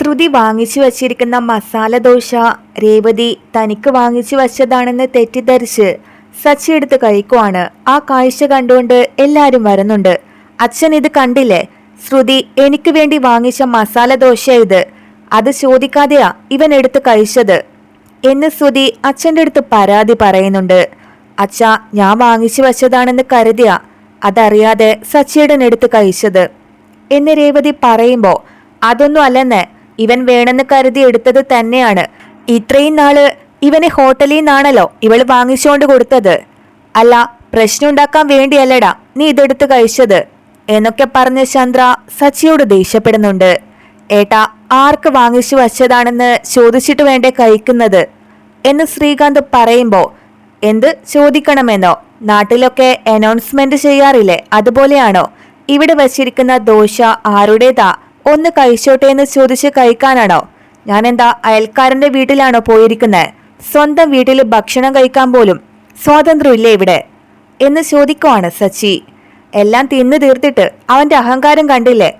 ശ്രുതി വാങ്ങിച്ചു വച്ചിരിക്കുന്ന മസാല ദോശ രേവതി തനിക്ക് വാങ്ങിച്ചു വച്ചതാണെന്ന് തെറ്റിദ്ധരിച്ച് സച്ചി എടുത്ത് കഴിക്കുവാണ്. ആ കാഴ്ച കണ്ടുകൊണ്ട് എല്ലാവരും വരുന്നുണ്ട്. അച്ഛൻ ഇത് കണ്ടില്ലേ? ശ്രുതി എനിക്ക് വേണ്ടി വാങ്ങിച്ച മസാല ദോശ ഇത്. അത് ചോദിക്കാതെയാ ഇവൻ എടുത്ത് കഴിച്ചത്. എന്ന് ശ്രുതി അച്ഛന്റെ അടുത്ത് പരാതി പറയുന്നുണ്ട്. അച്ഛ ഞാൻ വാങ്ങിച്ചു വച്ചതാണെന്ന് കരുതിയ അതറിയാതെ സച്ചിയുടെ എടുത്ത് കഴിച്ചത്. എന്ന് രേവതി പറയുമ്പോൾ അതൊന്നും അല്ലെന്ന് ഇവൻ വേണമെന്ന് കരുതി എടുത്തത് തന്നെയാണ്. ഇത്രയും നാൾ ഇവനെ ഹോട്ടലിൽ നിന്നാണല്ലോ ഇവൾ വാങ്ങിച്ചുകൊണ്ട് കൊടുത്തത്. അല്ല പ്രശ്നം ഉണ്ടാക്കാൻ വേണ്ടിയല്ലടാ നീ ഇതെടുത്ത് കഴിച്ചത്. എന്നൊക്കെ പറഞ്ഞ് ചന്ദ്ര സച്ചിയോട് ദേഷ്യപ്പെടുന്നുണ്ട്. ഏട്ടാ ആർക്ക് വാങ്ങിച്ചു വച്ചതാണെന്ന് ചോദിച്ചിട്ട് വേണ്ടേ കഴിക്കുന്നത്? എന്ന് ശ്രീകാന്ത് പറയുമ്പോൾ എന്ത് ചോദിക്കണമെന്നോ? നാട്ടിലൊക്കെ അനൗൺസ്മെന്റ് ചെയ്യാറില്ലേ? അതുപോലെയാണോ? ഇവിടെ വച്ചിരിക്കുന്ന ദോശ ആരുടേതാ? ഒന്ന് കഴിച്ചോട്ടെ എന്ന് ചോദിച്ച് കഴിക്കാനാണോ? ഞാൻ എന്താ അയൽക്കാരന്റെ വീട്ടിലാണോ പോയിരിക്കുന്നത്? സ്വന്തം വീട്ടിൽ ഭക്ഷണം കഴിക്കാൻ പോലും സ്വാതന്ത്ര്യമില്ലേ ഇവിടെ? എന്ന് ചോദിക്കുവാണ് സച്ചി. എല്ലാം തിന്നു തീർത്തിട്ട് അവന്റെ അഹങ്കാരം കണ്ടില്ലേ?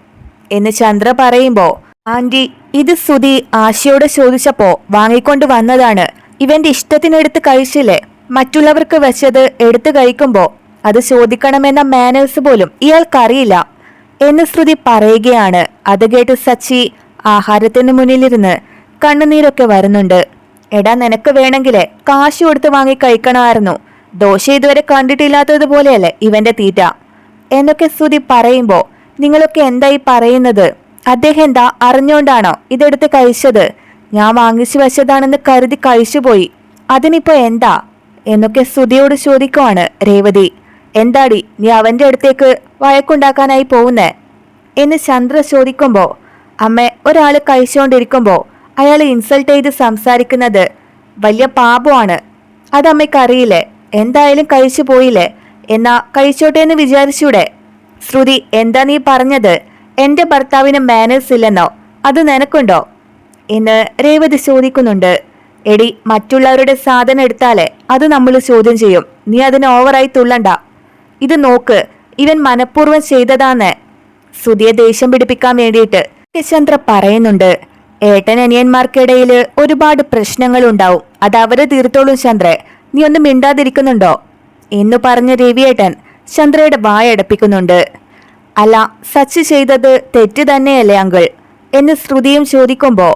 എന്ന് ചന്ദ്ര പറയുമ്പോ ആന്റി ഇത് സുധി ആശയോട് ചോദിച്ചപ്പോ വാങ്ങിക്കൊണ്ട് വന്നതാണ്. ഇവന്റെ ഇഷ്ടത്തിനെടുത്ത് കഴിച്ചില്ലേ? മറ്റുള്ളവർക്ക് വെച്ചത് എടുത്തു കഴിക്കുമ്പോ അത് ചോദിക്കണമെന്ന മാനേഴ്സ് പോലും ഇയാൾക്കറിയില്ല. എന്ന് ശ്രുതി പറയുകയാണ്. അത് കേട്ട് സച്ചി ആഹാരത്തിന് മുന്നിലിരുന്ന് കണ്ണുനീരൊക്കെ വരുന്നുണ്ട്. എടാ നിനക്ക് വേണമെങ്കിൽ കാശ് കൊടുത്ത് വാങ്ങി കഴിക്കണമായിരുന്നു. ദോശ ഇതുവരെ കണ്ടിട്ടില്ലാത്തതുപോലെയല്ലേ ഇവന്റെ തീറ്റ? എന്നൊക്കെ ശ്രുതി പറയുമ്പോൾ നിങ്ങളൊക്കെ എന്തായി പറയുന്നത്? അദ്ദേഹം എന്താ അറിഞ്ഞുകൊണ്ടാണോ ഇതെടുത്ത് കഴിച്ചത്? ഞാൻ വാങ്ങിച്ചു വെച്ചതാണെന്ന് കരുതി കഴിച്ചുപോയി. അതിനിപ്പോ എന്താ? എന്നൊക്കെ ശ്രുതിയോട് ചോദിക്കുവാണ് രേവതി. എന്താടി നീ അവന്റെ അടുത്തേക്ക് വഴക്കുണ്ടാക്കാനായി പോകുന്നേ? എന്ന് ചന്ദ്ര ചോദിക്കുമ്പോൾ അമ്മ ഒരാൾ കഴിച്ചുകൊണ്ടിരിക്കുമ്പോൾ അയാൾ ഇൻസൾട്ട് ചെയ്ത് സംസാരിക്കുന്നത് വലിയ പാപമാണ്. അത് അമ്മയ്ക്കറിയില്ലേ എന്തായാലും കഴിച്ചു പോയില്ലേ? എന്നാ കഴിച്ചോട്ടെ എന്ന് വിചാരിച്ചൂടെ? ശ്രുതി എന്താ നീ പറഞ്ഞത്? എന്റെ ഭർത്താവിന് മാനേഴ്സ് ഇല്ലെന്നോ? അത് നിനക്കുണ്ടോ? എന്ന് രേവതി ചോദിക്കുന്നുണ്ട്. എടി മറ്റുള്ളവരുടെ സാധനം എടുത്താലേ അത് നമ്മൾ ചോദ്യം ചെയ്യും. നീ അതിന് ഓവറായി തുള്ളണ്ട. ഇത് നോക്ക് ഇവൻ മനഃപൂർവം ചെയ്തതാന്ന് സുധിയെ ദേഷ്യം പിടിപ്പിക്കാൻ വേണ്ടിയിട്ട് ചന്ദ്ര പറയുന്നുണ്ട് ഏട്ടൻ അനിയന്മാർക്കിടയിൽ ഒരുപാട് പ്രശ്നങ്ങൾ ഉണ്ടാവും അത് അവരെ തീർത്തോളും ചന്ദ്ര നീ ഒന്നും മിണ്ടാതിരിക്കുന്നുണ്ടോ? എന്ന് പറഞ്ഞ രവിയേട്ടൻ ചന്ദ്രയുടെ വായടപ്പിക്കുന്നുണ്ട് അല്ല സച്ചി ചെയ്തത് തെറ്റ് തന്നെയല്ലേ അങ്കിൾ? എന്ന് ശ്രുതിയും ചോദിക്കുമ്പോ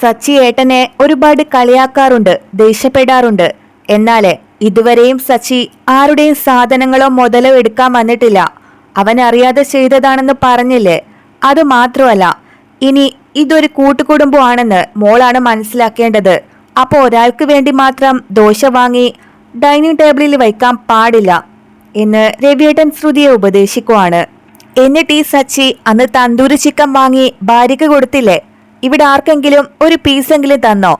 സച്ചി ഏട്ടനെ ഒരുപാട് കളിയാക്കാറുണ്ട് ദേഷ്യപ്പെടാറുണ്ട്. എന്നാൽ ഇതുവരെയും സച്ചി ആരുടെയും സാധനങ്ങളോ മുതലോ എടുക്കാൻ വന്നിട്ടില്ല. അവൻ അറിയാതെ ചെയ്തതാണെന്ന് പറഞ്ഞില്ലേ? അത് മാത്രമല്ല ഇനി ഇതൊരു കൂട്ടുകുടുംബമാണെന്ന് മോളാണ് മനസ്സിലാക്കേണ്ടത്. അപ്പോൾ ഒരാൾക്ക് വേണ്ടി മാത്രം ദോശ വാങ്ങി ഡൈനിങ് ടേബിളിൽ വയ്ക്കാൻ പാടില്ല എന്ന് രവിയേട്ടൻ ശ്രുതിയെ ഉപദേശിക്കുവാണ്. എന്നിട്ട് ഈ സച്ചി അന്ന് തന്തൂരി ചിക്കൻ വാങ്ങി ഭാര്യയ്ക്ക് കൊടുത്തില്ലേ? ഇവിടെ ആർക്കെങ്കിലും ഒരു പീസെങ്കിലും തന്നോ?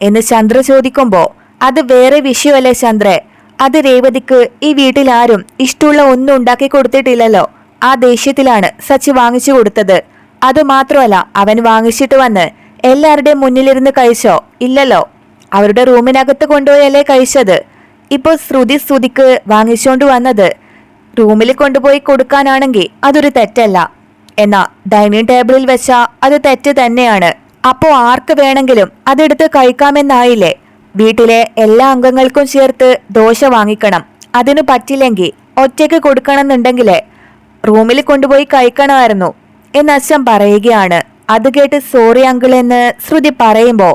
എന്ന് ചന്ദ്ര ചോദിക്കുമ്പോ അത് വേറെ വിഷയമല്ലേ ചന്ദ്രേ? അത് രേവതിക്ക് ഈ വീട്ടിൽ ആരും ഇഷ്ടമുള്ള ഒന്നും ഉണ്ടാക്കി കൊടുത്തിട്ടില്ലല്ലോ. ആ ദേഷ്യത്തിലാണ് സച്ചി വാങ്ങിച്ചു കൊടുത്തത്. അത് മാത്രമല്ല അവൻ വാങ്ങിച്ചിട്ട് വന്ന് എല്ലാവരുടെയും മുന്നിലിരുന്ന് കഴിച്ചോ? ഇല്ലല്ലോ. അവരുടെ റൂമിനകത്ത് കൊണ്ടുപോയല്ലേ കഴിച്ചത്? ഇപ്പോൾ ശ്രുതി ശ്രുതിക്ക് വാങ്ങിച്ചുകൊണ്ട് വന്നത് റൂമിൽ കൊണ്ടുപോയി കൊടുക്കാനാണെങ്കിൽ അതൊരു തെറ്റല്ല. എന്നാ ഡൈനിങ് ടേബിളിൽ വെച്ചാ അത് തെറ്റ് തന്നെയാണ്. അപ്പോൾ ആർക്ക് വേണമെങ്കിലും അതെടുത്ത് കഴിക്കാമെന്നായില്ലേ? വീട്ടിലെ എല്ലാ അംഗങ്ങൾക്കും ചേർത്ത് ദോശ വാങ്ങിക്കണം. അതിന് പറ്റില്ലെങ്കിൽ ഒറ്റയ്ക്ക് കൊടുക്കണമെന്നുണ്ടെങ്കിലേ റൂമിൽ കൊണ്ടുപോയി കഴിക്കണമായിരുന്നു. എന്ന് അച്ഛൻ പറയുകയാണ്. അത് കേട്ട് സോറി അങ്കിൾ എന്ന് ശ്രുതി പറയുമ്പോൾ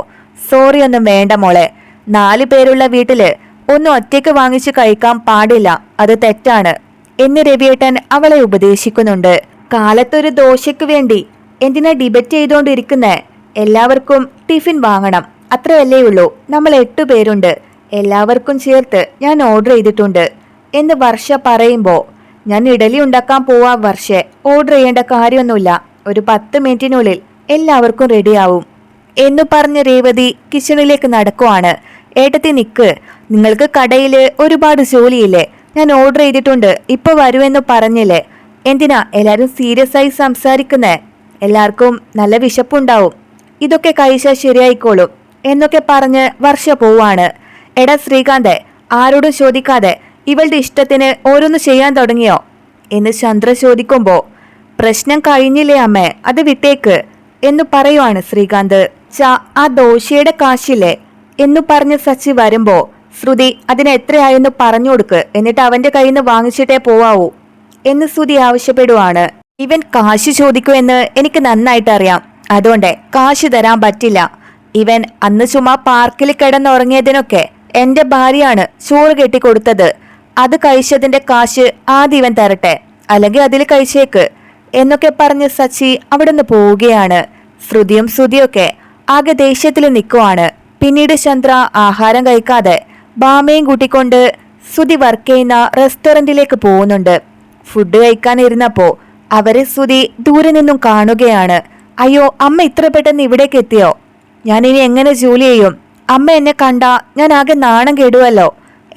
സോറി ഒന്നും വേണ്ട മോളെ. നാല് പേരുള്ള വീട്ടിൽ ഒന്നും ഒറ്റയ്ക്ക് വാങ്ങിച്ച് കഴിക്കാൻ പാടില്ല. അത് തെറ്റാണ്. എന്ന് രവിയേട്ടൻ അവളെ ഉപദേശിക്കുന്നുണ്ട്. കാലത്തൊരു ദോശയ്ക്ക് വേണ്ടി എന്തിനാ ഡിബറ്റ് ചെയ്തുകൊണ്ടിരിക്കുന്നേ എല്ലാവർക്കും ടിഫിൻ വാങ്ങണം. അത്രയല്ലേ ഉള്ളൂ നമ്മൾ എട്ടു പേരുണ്ട്. എല്ലാവർക്കും ചേർത്ത് ഞാൻ ഓർഡർ ചെയ്തിട്ടുണ്ട്. എന്ന് വർഷ പറയുമ്പോൾ ഞാൻ ഇഡലി ഉണ്ടാക്കാൻ പോവാ വർഷെ. ഓർഡർ ചെയ്യേണ്ട കാര്യമൊന്നുമില്ല. ഒരു പത്ത് മിനിറ്റിനുള്ളിൽ എല്ലാവർക്കും റെഡിയാവും എന്നു പറഞ്ഞ രേവതി കിച്ചണിലേക്ക് നടക്കുവാണ്. ഏട്ടത്തി നിക്ക്. നിങ്ങൾക്ക് കടയിൽ ഒരുപാട് ജോലിയില്ലേ? ഞാൻ ഓർഡർ ചെയ്തിട്ടുണ്ട്. ഇപ്പൊ വരുമെന്ന് പറഞ്ഞില്ലേ? എന്തിനാ എല്ലാരും സീരിയസ് ആയി സംസാരിക്കുന്നേ? എല്ലാവർക്കും നല്ല വിശപ്പുണ്ടാവും. ഇതൊക്കെ കഴിച്ചാൽ ശരിയായിക്കോളും. എന്നൊക്കെ പറഞ്ഞ് വർഷ പോവാണ്. എടാ ശ്രീകാന്ത് ആരോടും ചോദിക്കാതെ ഇവളുടെ ഇഷ്ടത്തിന് ഓരോന്ന് ചെയ്യാൻ തുടങ്ങിയോ? എന്ന് ചന്ദ്ര ചോദിക്കുമ്പോ പ്രശ്നം കഴിഞ്ഞില്ലേ അമ്മേ അത് വിട്ടേക്ക് എന്നു പറയുവാണ് ശ്രീകാന്ത്. ച ആ ദോശയുടെ കാശില്ലേ? എന്നു പറഞ്ഞ് സച്ചി വരുമ്പോ ശ്രുതി അതിന് എത്രയായെന്ന് പറഞ്ഞു കൊടുക്ക് എന്നിട്ട് അവന്റെ കയ്യിൽ നിന്ന് വാങ്ങിച്ചിട്ടേ പോവാവൂ എന്ന് ശ്രുതി ആവശ്യപ്പെടുവാണ്. ഇവൻ കാശ് ചോദിക്കുമെന്ന് എനിക്ക് നന്നായിട്ട് അറിയാം. അതുകൊണ്ട് കാശ് തരാൻ പറ്റില്ല. ഇവൻ അന്ന് ചുമ്മാ പാർക്കിൽ കിടന്നുറങ്ങിയതിനൊക്കെ എന്റെ ഭാര്യയാണ് ചോറ് കെട്ടിക്കൊടുത്തത്. അത് കഴിച്ചതിന്റെ കാശ് ആദ്യം ഇവൻ തരട്ടെ അല്ലെങ്കിൽ അതിൽ കഴിച്ചേക്ക് എന്നൊക്കെ പറഞ്ഞ് സച്ചി അവിടുന്ന് പോവുകയാണ്. ശ്രുതിയും ശ്രുതിയൊക്കെ ആകെ ദേഷ്യത്തിൽ നിൽക്കുവാണ്. പിന്നീട് ചന്ദ്ര ആഹാരം കഴിക്കാതെ ബാമയും കൂട്ടിക്കൊണ്ട് ശ്രുതി വർക്ക് ചെയ്യുന്ന റെസ്റ്റോറന്റിലേക്ക് പോകുന്നുണ്ട്. ഫുഡ് കഴിക്കാൻ ഇരുന്നപ്പോൾ അവരെ ശ്രുതി ദൂരെ നിന്നും കാണുകയാണ്. അയ്യോ അമ്മ ഇത്ര പെട്ടെന്ന് ഇവിടേക്ക് എത്തിയോ? ഞാൻ ഇനി എങ്ങനെ ജോലി ചെയ്യും? അമ്മ എന്നെ കണ്ട ഞാൻ ആകെ നാണം കേടുവല്ലോ.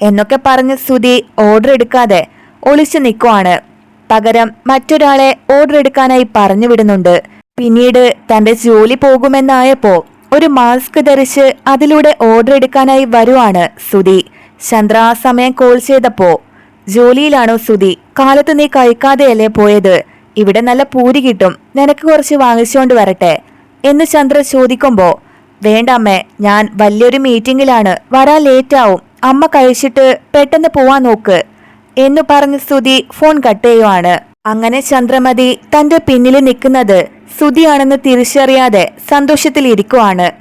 എന്നൊക്കെ പറഞ്ഞ് സ്തുതി ഓർഡർ എടുക്കാതെ ഒളിച്ചു നിൽക്കുവാണ്. പകരം മറ്റൊരാളെ ഓർഡർ എടുക്കാനായി പറഞ്ഞു വിടുന്നുണ്ട്. പിന്നീട് തന്റെ ജോലി പോകുമെന്നായപ്പോ ഒരു മാസ്ക് ധരിച്ച് അതിലൂടെ ഓർഡർ എടുക്കാനായി വരുവാണ് സുധി. ചന്ദ്ര ആ സമയം കോൾ ചെയ്തപ്പോ ജോലിയിലാണോ സുധി? കാലത്ത് നീ കഴിക്കാതെയല്ലേ പോയത്? ഇവിടെ നല്ല പൂരി കിട്ടും. നിനക്ക് കുറച്ച് വാങ്ങിച്ചുകൊണ്ട് വരട്ടെ? എന്ന് ചന്ദ്ര ചോദിക്കുമ്പോ വേണ്ട അമ്മേ ഞാൻ വലിയൊരു മീറ്റിംഗിലാണ് വരാൻ ലേറ്റാവും. അമ്മ കഴിച്ചിട്ട് പെട്ടെന്ന് പോവാൻ നോക്ക്. എന്നു പറഞ്ഞ് സ്തുതി ഫോൺ കട്ട് ചെയ്യുവാണ്. അങ്ങനെ ചന്ദ്രമതി തന്റെ പിന്നിൽ നിൽക്കുന്നത് ശ്രുതിയാണെന്ന് തിരിച്ചറിയാതെ സന്തോഷത്തിൽ ഇരിക്കുവാണ്.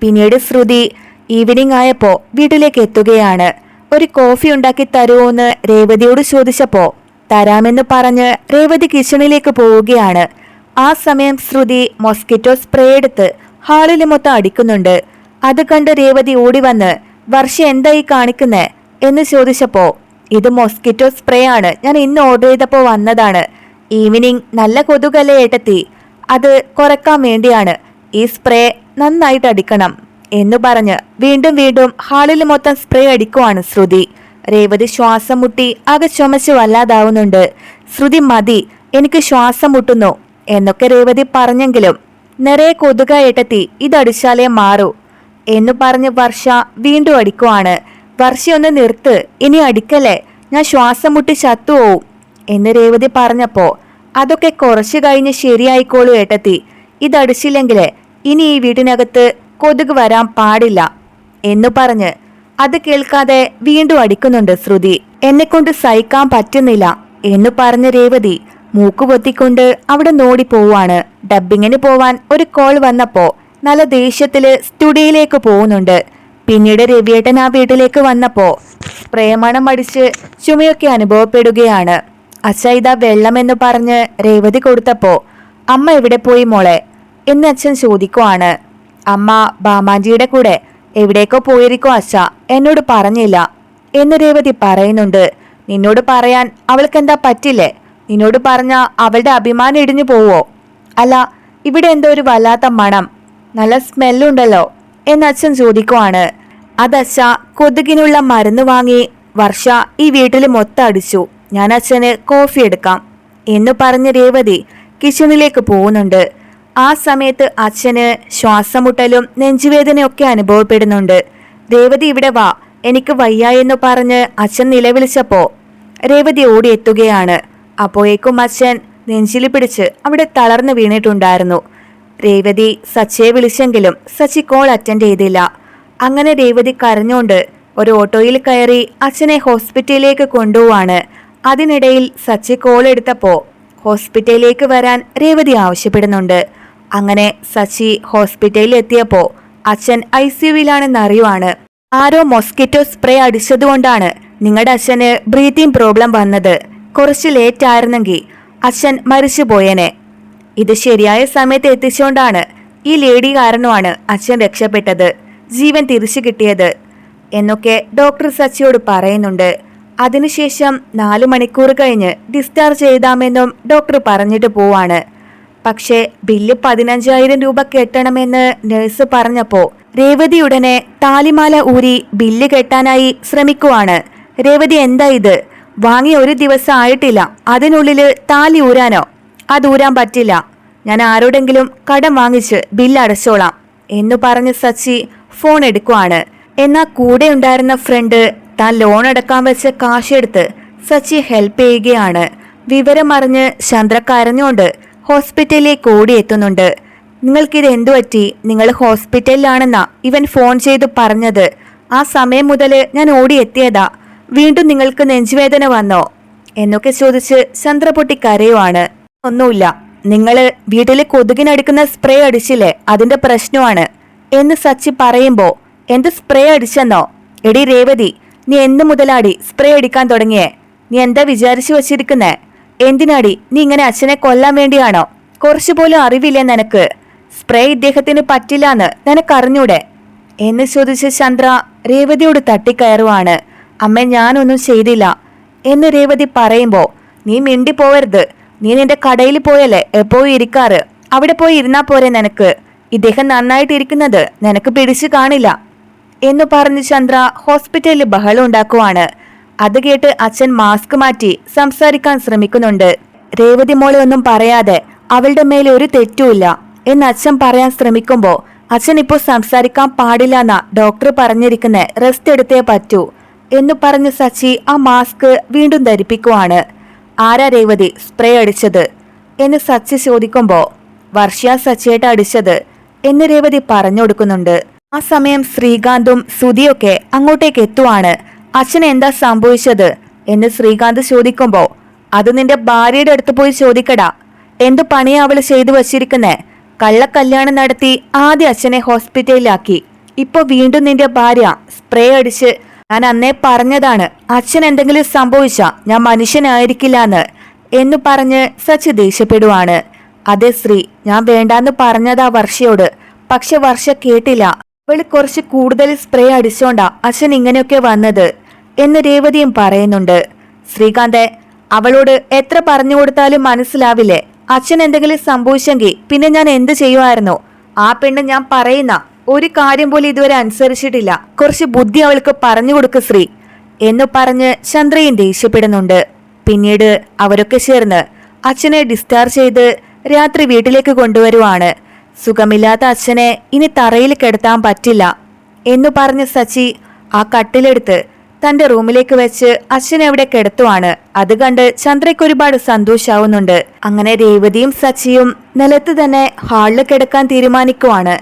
പിന്നീട് ശ്രുതി ഈവനിങ് ആയപ്പോ വീട്ടിലേക്ക് എത്തുകയാണ്. ഒരു കോഫി ഉണ്ടാക്കി തരുമോന്ന് രേവതിയോട് ചോദിച്ചപ്പോ തരാമെന്ന് പറഞ്ഞ് രേവതി കിച്ചണിലേക്ക് പോവുകയാണ്. ആ സമയം ശ്രുതി മൊസ്കിറ്റോ സ്പ്രേ എടുത്ത് ഹാളിൽ മൊത്തം അടിക്കുന്നുണ്ട്. അത് കണ്ട് രേവതി ഓടി വന്ന് വർഷ എന്തായി കാണിക്കുന്നേ? എന്ന് ചോദിച്ചപ്പോ ഇത് മൊസ്കിറ്റോ സ്പ്രേ ആണ്. ഞാൻ ഇന്ന് ഓർഡർ ചെയ്തപ്പോൾ വന്നതാണ്. ഈവനിങ് നല്ല കൊതുകല്ലേ ഏട്ടത്തി? അത് കുറയ്ക്കാൻ വേണ്ടിയാണ്. ഈ സ്പ്രേ നന്നായിട്ട് അടിക്കണം. എന്ന് പറഞ്ഞ് വീണ്ടും വീണ്ടും ഹാളിൽ മൊത്തം സ്പ്രേ അടിക്കുവാണ് ശ്രുതി. രേവതി ശ്വാസം മുട്ടി ആകെ ചുമച്ച് വല്ലാതാവുന്നുണ്ട്. ശ്രുതി മതി. എനിക്ക് ശ്വാസം മുട്ടുന്നു. എന്നൊക്കെ രേവതി പറഞ്ഞെങ്കിലും നിറയെ കൊതുക ഏട്ടത്തി ഇതടിച്ചാലേ മാറൂ എന്നു പറഞ്ഞ് വർഷ വീണ്ടും അടിക്കുവാണ്. വർഷ ഒന്ന് നിർത്ത് ഇനി അടിക്കല്ലേ? ഞാൻ ശ്വാസം മുട്ടി ചത്തുപോവും എന്ന് രേവതി പറഞ്ഞപ്പോ അതൊക്കെ കുറച്ചു കഴിഞ്ഞ് ശരിയായിക്കോളൂ ഏട്ടത്തി. ഇതടിച്ചില്ലെങ്കിൽ ഇനി ഈ വീടിനകത്ത് കൊതുക് വരാൻ പാടില്ല എന്നു പറഞ്ഞ് അത് കേൾക്കാതെ വീണ്ടും അടിക്കുന്നുണ്ട് ശ്രുതി. എന്നെക്കൊണ്ട് സഹിക്കാൻ പറ്റുന്നില്ല എന്നു പറഞ്ഞ രേവതി മൂക്കുപൊത്തിക്കൊണ്ട് അവിടെ നോടി പോവാണ് ഡബ്ബിങ്ങിന് പോവാൻ ഒരു കോൾ വന്നപ്പോ നല്ല ദേഷ്യത്തിൽ സ്റ്റുഡിയോയിലേക്ക് പോകുന്നുണ്ട്. പിന്നീട് രവിയേട്ടൻ ആ വീട്ടിലേക്ക് വന്നപ്പോ പ്രേമണം അടിച്ച് ചുമയൊക്കെ അനുഭവപ്പെടുകയാണ്. അച്ഛ ഇതാ വെള്ളമെന്ന് പറഞ്ഞ് രേവതി കൊടുത്തപ്പോ അമ്മ എവിടെ പോയി മോളെ? എന്ന് അച്ഛൻ ചോദിക്കുവാണ്. അമ്മ ബാമാജിയുടെ കൂടെ എവിടേക്കോ പോയിരിക്കോ അച്ഛ എന്നോട് പറഞ്ഞില്ല എന്ന് രേവതി പറയുന്നുണ്ട്. നിന്നോട് പറയാൻ അവൾക്കെന്താ പറ്റില്ലേ? നിന്നോട് പറഞ്ഞ അവളുടെ അഭിമാനം ഇടിഞ്ഞു പോവോ? അല്ല ഇവിടെ എന്തോ ഒരു വല്ലാത്ത മണം. നല്ല സ്മെല്ലുണ്ടല്ലോ എന്ന് അച്ഛൻ ചോദിക്കുവാണ്. അതച്ഛ കൊതുകിനുള്ള മരുന്ന് വാങ്ങി വർഷ ഈ വീട്ടിൽ മൊത്തം അടിച്ചു. ഞാൻ അച്ഛന് കോഫി എടുക്കാം എന്ന് പറഞ്ഞ് രേവതി കിച്ചണിലേക്ക് പോകുന്നുണ്ട്. ആ സമയത്ത് അച്ഛന് ശ്വാസമുട്ടലും നെഞ്ചുവേദനയൊക്കെ അനുഭവപ്പെടുന്നുണ്ട്. രേവതി ഇവിടെ വാ എനിക്ക് വയ്യ എന്ന് പറഞ്ഞ് അച്ഛൻ നിലവിളിച്ചപ്പോ രേവതി ഓടിയെത്തുകയാണ് അപ്പോഴേക്കും അച്ഛൻ നെഞ്ചിലി പിടിച്ച് അവിടെ തളർന്നു വീണിട്ടുണ്ടായിരുന്നു. രേവതി സച്ചിയെ വിളിച്ചെങ്കിലും സച്ചി കോൾ അറ്റൻഡ് ചെയ്തില്ല. അങ്ങനെ രേവതി കരഞ്ഞുകൊണ്ട് ഒരു ഓട്ടോയിൽ കയറി അച്ഛനെ ഹോസ്പിറ്റലിലേക്ക് കൊണ്ടുപോവാണ്. അതിനിടയിൽ സച്ചി കോൾ എടുത്തപ്പോൾ ഹോസ്പിറ്റലിലേക്ക് വരാൻ രേവതി ആവശ്യപ്പെടുന്നുണ്ട്. അങ്ങനെ സച്ചി ഹോസ്പിറ്റലിൽ എത്തിയപ്പോൾ അച്ഛൻ ഐ സിയുവിലാണെന്ന് അറിയുവാണ്. ആരോ മൊസ്കിറ്റോ സ്പ്രേ അടിച്ചതുകൊണ്ടാണ് നിങ്ങളുടെ അച്ഛന് ബ്രീത്തിങ് പ്രോബ്ലം വന്നത്. കുറച്ച് ലേറ്റ് ആയിരുന്നെങ്കിൽ അച്ഛൻ മരിച്ചു പോയേനെ ഇത് ശരിയായ സമയത്ത് എത്തിച്ചുകൊണ്ടാണ് ഈ ലേഡി കാരണമാണ് അച്ഛൻ രക്ഷപ്പെട്ടത് ജീവൻ തിരിച്ചു കിട്ടിയത് എന്നൊക്കെ ഡോക്ടർ സച്ചിയോട് പറയുന്നുണ്ട്. അതിനുശേഷം നാല് മണിക്കൂർ കഴിഞ്ഞ് ഡിസ്ചാർജ് ചെയ്താമെന്നും ഡോക്ടർ പറഞ്ഞിട്ട് പോവാണ്. പക്ഷേ ബില്ല് പതിനഞ്ചായിരം രൂപ കെട്ടണമെന്ന് നഴ്സ് പറഞ്ഞപ്പോ രേവതി ഉടനെ താലിമാല ഊരി ബില്ല് കെട്ടാനായി ശ്രമിക്കുവാണ്. രേവതി എന്താ ഇത്? വാങ്ങി ഒരു ദിവസം ആയിട്ടില്ല. അതിനുള്ളിൽ താലി ഊരാനോ? അത് ഊരാൻ പറ്റില്ല. ഞാൻ ആരോടെങ്കിലും കടം വാങ്ങിച്ച് ബില്ല് അടച്ചോളാം എന്ന് പറഞ്ഞ് സച്ചി ഫോൺ എടുക്കുവാണ്. എന്നാൽ കൂടെ ഉണ്ടായിരുന്ന ഫ്രണ്ട് താൻ ലോൺ അടക്കാൻ വെച്ച കാശെടുത്ത് സച്ചി ഹെൽപ്പ് ചെയ്യുകയാണ്. വിവരം അറിഞ്ഞ് ചന്ദ്ര കരഞ്ഞുകൊണ്ട് ഹോസ്പിറ്റലിലേക്ക് ഓടിയെത്തുന്നുണ്ട്. നിങ്ങൾക്കിത് എന്തു പറ്റി? നിങ്ങൾ ഹോസ്പിറ്റലിലാണെന്നാ ഇവൻ ഫോൺ ചെയ്ത് പറഞ്ഞത്. ആ സമയം മുതൽ ഞാൻ ഓടിയെത്തിയതാ. വീണ്ടും നിങ്ങൾക്ക് നെഞ്ചുവേദന വന്നോ? എന്നൊക്കെ ചോദിച്ച് ചന്ദ്രപൊട്ടി കരയുവാണ്. ഒന്നുമില്ല. നിങ്ങൾ വീട്ടിൽ കൊതുകിനടിക്കുന്ന സ്പ്രേ അടിച്ചില്ലേ? അതിന്റെ പ്രശ്നമാണ്. എന്ന് സച്ചി പറയുമ്പോ എന്ത് സ്പ്രേ അടിച്ചെന്നോ? എടി രേവതി നീ എന്ന് മുതലാടി സ്പ്രേ അടിക്കാൻ തുടങ്ങിയേ? നീ എന്താ വിചാരിച്ചു വച്ചിരിക്കുന്നേ? എന്തിനാടി നീ ഇങ്ങനെ അച്ഛനെ കൊല്ലാൻ വേണ്ടിയാണോ? കുറച്ചുപോലും അറിവില്ലേ നിനക്ക്? സ്പ്രേ ഇദ്ദേഹത്തിന് പറ്റില്ലാന്ന് നിനക്കറിഞ്ഞൂടെ? എന്ന് ചോദിച്ച് ചന്ദ്ര രേവതിയോട് തട്ടിക്കയറുവാണ്. അമ്മ ഞാനൊന്നും ചെയ്തില്ല. എന്ന് രേവതി പറയുമ്പോൾ നീ മിണ്ടി പോവരുത് നീ നിന്റെ കടയിൽ പോയല്ലേ? എപ്പോഴും ഇരിക്കാറ്. അവിടെ പോയി ഇരുന്നാ പോരെ നിനക്ക്? ഇദ്ദേഹം നന്നായിട്ട് ഇരിക്കുന്നത് നിനക്ക് പിടിച്ചു കാണില്ല. എന്ന് പറഞ്ഞ് ചന്ദ്ര ഹോസ്പിറ്റലിൽ ബഹളം ഉണ്ടാക്കുവാണ്. അത് കേട്ട് അച്ഛൻ മാസ്ക് മാറ്റി സംസാരിക്കാൻ ശ്രമിക്കുന്നുണ്ട്. രേവതി മോളെ ഒന്നും പറയാതെ അവളുടെ മേലെ ഒരു തെറ്റുമില്ല എന്ന് അച്ഛൻ പറയാൻ ശ്രമിക്കുമ്പോൾ അച്ഛൻ ഇപ്പോൾ സംസാരിക്കാൻ പാടില്ല എന്നാ ഡോക്ടർ പറഞ്ഞിരിക്കുന്ന. റെസ്റ്റ് എടുത്തേ പറ്റൂ. എന്ന് പറഞ്ഞ് സച്ചി ആ മാസ്ക് വീണ്ടും ധരിപ്പിക്കുവാണ്. ആരാ രേവതി സ്പ്രേ അടിച്ചത്? എന്ന് സച്ചി ചോദിക്കുമ്പോ വർഷ സച്ചിയായിട്ട് അടിച്ചത് എന്ന് രേവതി പറഞ്ഞു കൊടുക്കുന്നുണ്ട്. ആ സമയം ശ്രീകാന്തും സുധിയൊക്കെ അങ്ങോട്ടേക്ക് എത്തുവാണ്. അച്ഛന് എന്താ സംഭവിച്ചത്? എന്ന് ശ്രീകാന്ത് ചോദിക്കുമ്പോ അത് നിന്റെ ഭാര്യയുടെ അടുത്ത് പോയി ചോദിക്കടാ. എന്തു പണിയാ അവൾ ചെയ്തു വച്ചിരിക്കുന്നേ? കള്ളക്കല്യാണം നടത്തി ആദ്യ അച്ഛനെ ഹോസ്പിറ്റലിലാക്കി. ഇപ്പൊ വീണ്ടും നിന്റെ ഭാര്യ സ്പ്രേ അടിച്ച് ഞാൻ അന്നേ പറഞ്ഞതാണ് അച്ഛൻ എന്തെങ്കിലും സംഭവിച്ച ഞാൻ മനുഷ്യനായിരിക്കില്ലാന്ന് എന്ന് പറഞ്ഞ് സച്ചി ദേഷ്യപ്പെടുവാണ്. അതെ ശ്രീ ഞാൻ വേണ്ടാന്ന് പറഞ്ഞതാ വർഷയോട് പക്ഷെ വർഷ കേട്ടില്ല. അവൾ കുറച്ച് കൂടുതൽ സ്പ്രേ അടിച്ചോണ്ടാ അച്ഛൻ ഇങ്ങനെയൊക്കെ വന്നത് എന്ന് രേവതിയും പറയുന്നുണ്ട്. ശ്രീകാന്തെ അവളോട് എത്ര പറഞ്ഞു കൊടുത്താലും മനസ്സിലാവില്ലേ? അച്ഛൻ എന്തെങ്കിലും സംഭവിച്ചെങ്കിൽ പിന്നെ ഞാൻ എന്ത് ചെയ്യുമായിരുന്നു? ആ പെണ്ണ് ഞാൻ പറയുന്ന ഒരു കാര്യം പോലും ഇതുവരെ അനുസരിച്ചിട്ടില്ല. കുറച്ച് ബുദ്ധി അവൾക്ക് പറഞ്ഞു കൊടുക്ക് ശ്രീ എന്ന് പറഞ്ഞ് ചന്ദ്രയും ദേഷ്യപ്പെടുന്നുണ്ട്. പിന്നീട് അവരൊക്കെ ചേർന്ന് അച്ഛനെ ഡിസ്ചാർജ് ചെയ്ത് രാത്രി വീട്ടിലേക്ക് കൊണ്ടുവരുവാണ്. സുഖമില്ലാത്ത അച്ഛനെ ഇനി തറയിൽ കിടത്താൻ പറ്റില്ല എന്നു പറഞ്ഞ് സച്ചി ആ കട്ടിലെടുത്ത് തന്റെ റൂമിലേക്ക് വെച്ച് അച്ഛനെ അവിടെ കിടത്തുവാണ്. അത് കണ്ട് ചന്ദ്രയ്ക്ക് ഒരുപാട് സന്തോഷാവുന്നുണ്ട്. അങ്ങനെ രേവതിയും സച്ചിയും നിലത്ത് തന്നെ ഹാളിൽ കിടക്കാൻ തീരുമാനിക്കുവാണ്.